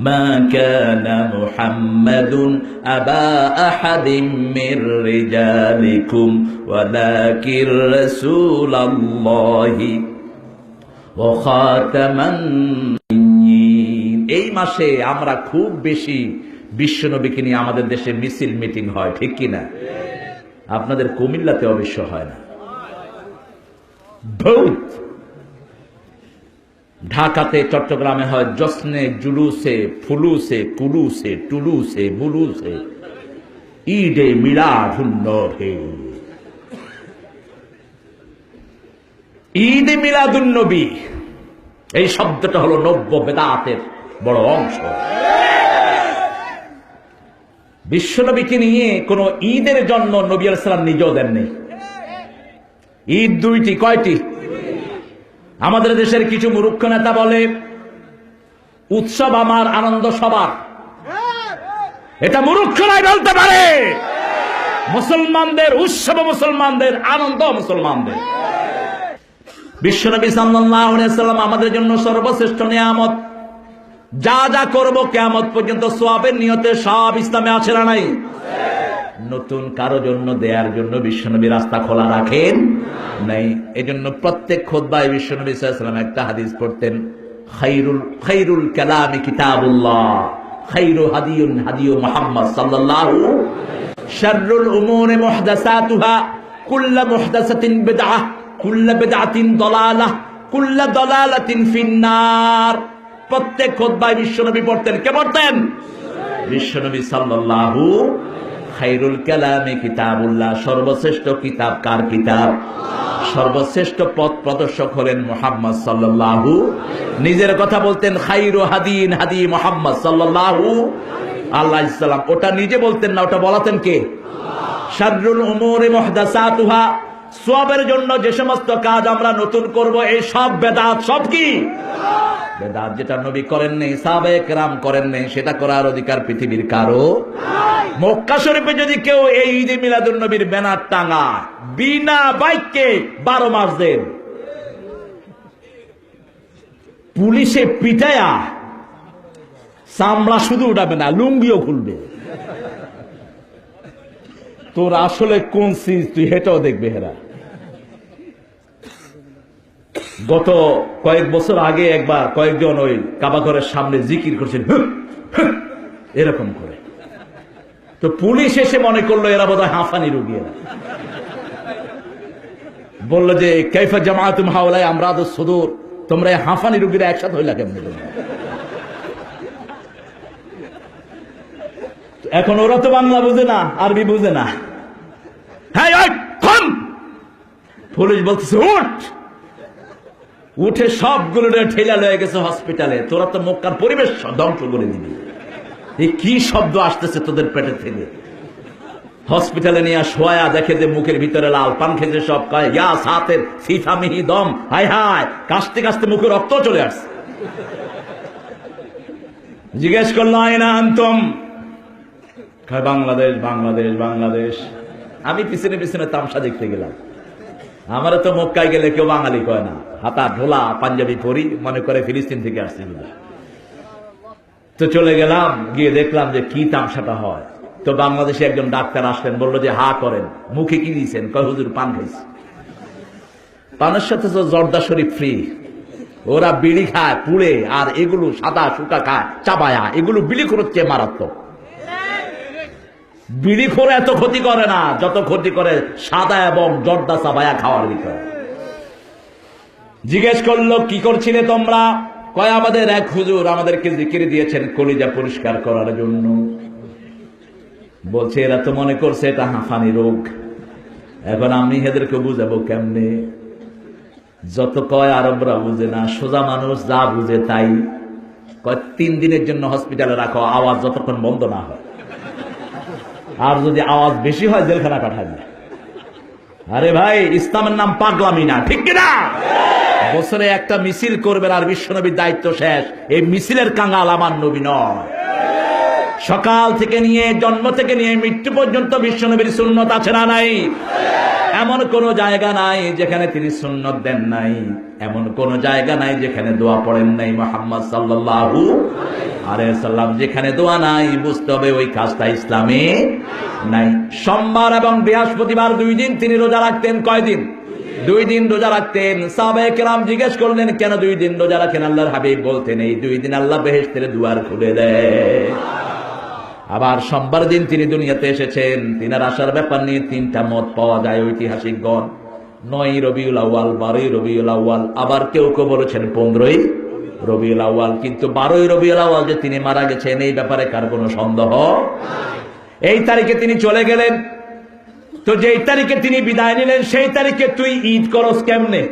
ما كان محمد أبا أحد من رجالكم ولكن رسول الله وخاتم النبيين এই মাসে আমরা খুব বেশি বিশ্বনবীকে নিয়ে আমাদের দেশে মিছিল মিটিং হয় ঠিক কি না আপনাদের কুমিল্লাতে অবশ্য হয় না বহুত ঢাকাতে চট্টগ্রামে হয় জশ্নে, জুলুসে, ফুলুসে, কুলুসে, টুলুসে, বুলুসে। ঈদে মিলাদুন্নবী। ঈদে মিলাদুন্নবী। এই শব্দটা হলো নব্য বেদাতের বড় অংশ। বিশ্বনবীকে নিয়ে কোন ঈদের জন্য নবী আলাইসালাম নিজেও দেননি। ঈদ দুইটি, কয়টি? আমাদের দেশের কিছু মূর্খ নেতা বলে, উৎসব আমার আনন্দ সবার। এটা মূর্খরাই বলতে পারে। মুসলমানদের উৎসব মুসলমানদের, আনন্দ মুসলমানদের। বিশ্বনবী সাল্লাম আমাদের জন্য সর্বশ্রেষ্ঠ নিয়ামত। যা যা করব, কেয়ামত পর্যন্ত সব ইসলামে আছে না নাই। নতুন কারও জন্য, দেয়ার জন্য বিশ্বনবী রাস্তা খোলা রাখেন নাই। এজন্য প্রত্যেক খোদ্বায় বিশ্বনবী সাল্লাম একটা হাদিস পড়তেন, খাইরুল খাইরুল কালামি কিতাবুল্লাহ, খাইরু হাদিউন হাদিউ মুহাম্মদ সাল্লাল্লাহু শাররুল উমুরি মুহদাসাতুহা, কুল্লু মুহদাসাতিন বিদআহ, কুল্লু বিদআতিন দালালাহ, কুল্লু দালালাতিন ফিন্নার। প্রত্যেক খোদ্বায় বিশ্বনবী পড়তেন। কে পড়তেন? বিশ্বনবী সাল্লাল্লাহু খাইরুল কালামে কিতাবুল্লাহ, সর্বশ্রেষ্ঠ কিতাব কার কিতাব? সর্বশ্রেষ্ঠ পথ প্রদর্শক হলেন মোহাম্মদ সাল্লাল্লাহু নিজের কথা বলতেন, খাইরু হাদিন হাদি মোহাম্মদ সাল্লাল্লাহু আল্লাহ ইসলাম ওটা নিজে বলতেন না, ওটা বলাতেন কে? শারুল উমরে মহদাসা মুহদাসাতুহা। সবের জন্য যে সমস্ত কাজ আমরা নতুন করব, এই সব বেদাত, সব কি? বেদাত যেটা নবী করেন নেই সাবেক রাম করেন নেই, সেটা করার অধিকার পৃথিবীর কারও মক্কা শরীফে যদি কেউ এই ঈদে মিলাদুল নবীর ব্যানার টাঙা বিনা বাইককে বারো মাস দেন। পুলিশে পিটায়া, চামড়া শুধু উঠাবে না, লুঙ্গিও খুলবে। তোর আসলে কোন সিজ তুই হেটাও দেখবে হেরা। গত কয়েক বছর আগে একবার কয়েকজন ওই কাবাঘরের সামনে জিকির করছেন এরকম করে। তো পুলিশ এসে মনে করল এরা বোধহয় হাঁফানি রুগী এরা। বলল যে কৈফা জামাতুম হাওলাই আমরা তো সুদূর, তোমরা হাঁফানি রুগীরা একসাথে হইলা কেমন? এখন ওরা তো বাংলা বুঝে না আরবি বুঝে না। হ্যাঁ পুলিশ বলতেছে উঠ! উঠে সবগুলো ঠেলা লয়ে গেছে হসপিটালে তোরা তো মক্কার পরিবেশ ধ্বংস করে দিবি। এই কি শব্দ আসতেছে তোদের পেটে থেকে? হসপিটালে নিয়ে শোয়া দেখে যে মুখের ভিতরে লাল পান খেতে সব কয় ইয়া সাতের ফিফা মিহি দম হাই হাই কাশতে কাশতে মুখে রক্ত চলে আসছে। জিজ্ঞেস করল আয়না আন্তম? বাংলাদেশ বাংলাদেশ বাংলাদেশ। আমি পিছনে পিছনে তামসা দেখতে গেলাম। আমারও তো মক্কায় গেলে কেউ বাঙালি কয় না। হাতা, ঢোলা, পাঞ্জাবি পরি, মনে করে ফিলিস্তিন থেকে আসছে তো চলে গেলাম, গিয়ে দেখলাম যে কি তামসাটা হয়। তো বাংলাদেশে একজন ডাক্তার আসলেন, বলল যে, হা, করেন। মুখে কি দিয়েছেন? কয়, হুজুর, পান খাইছি। পানের সাথে তো জর্দা শরীফ ফ্রি ওরা বিড়ি খায়, পুড়ে, আর এগুলো সাদা শুকা খায়, চাবায়া। এগুলো বিলি করছে মারাত্মক। বিড়ি করে এত ক্ষতি করে না, যত ক্ষতি করে সাদা এবং জর্দা চাবায়া খাওয়ার ভিতরে। জিজ্ঞেস করল, কি করছিলে তোমরা? কয়, আমাদের এক হুজুর আমাদেরকে জিকির দিয়েছেন কলিজা পরিষ্কার করার জন্য। বলছে, এরা তো মনে করছে এটা হাঁফানি রোগ। এখন আমি এদেরকে বুঝাবো কেমনে? যত কয়, আরবরা বুঝে না, সোজা মানুষ যা বুঝে তাই। কয়, তিন দিনের জন্য হসপিটালে রাখো, আওয়াজ যতক্ষণ বন্ধ না হয়। আর যদি আওয়াজ বেশি হয়, জেলখানা পাঠাবে আরে ভাই, ইসলামের নাম পাগলামি না, ঠিক কিনা? বছরে একটা মিছিল করবেন আর বিশ্বনবীর দায়িত্ব শেষ। এই মিছিলের কাঙ্গাল আমার নবী নয়। সকাল থেকে নিয়ে, জন্ম থেকে নিয়ে, মৃত্যু পর্যন্ত বিশ্বনবীর সুন্নত আছে না নাই? এমন কোন জায়গা নাই যেখানে তিনি সুন্নত দেন নাই। এমন কোন জায়গা নাই যেখানে দোয়া পড়েন নাই মোহাম্মদ সাল্লাল্লাহু আরে সাল্লাম যেখানে দোয়া নাই, বুঝতে হবে ওই কাজটা ইসলামে নাই। সোমবার এবং বৃহস্পতিবার দুই দিন তিনি রোজা রাখতেন, কয়দিন? দুই দিন রোজা রাখতেন। সাহাবায়ে কেরাম জিজ্ঞেস করলেন, কেন দুই দিন রোজা রাখেন? আল্লাহর হাবিব বলতেন, এই দুই দিন আল্লাহ বেহেশতের দুয়ার খুলে দেয় আবার সোমবার দিন তিনি দুনিয়াতে এসেছেন। তিনার আসার ব্যাপার নিয়ে তিনটা মত পাওয়া যায়, ঐতিহাসিক গণ। নয় রবিউল আউয়াল, বারোই রবিউল আউয়াল। আবার কেউ কেউ বলেছেন, পনেরোই রবিউল আওয়াল কিন্তু বারোই রবিউল আওয়াল যে তিনি মারা গেছেন, এই ব্যাপারে কার কোনো সন্দেহ? এই তারিখে তিনি চলে গেলেন। তো যেই তারিখে তিনি বিদায় নিলেন, সেই তারিখে তুই ঈদ করস কেমনে?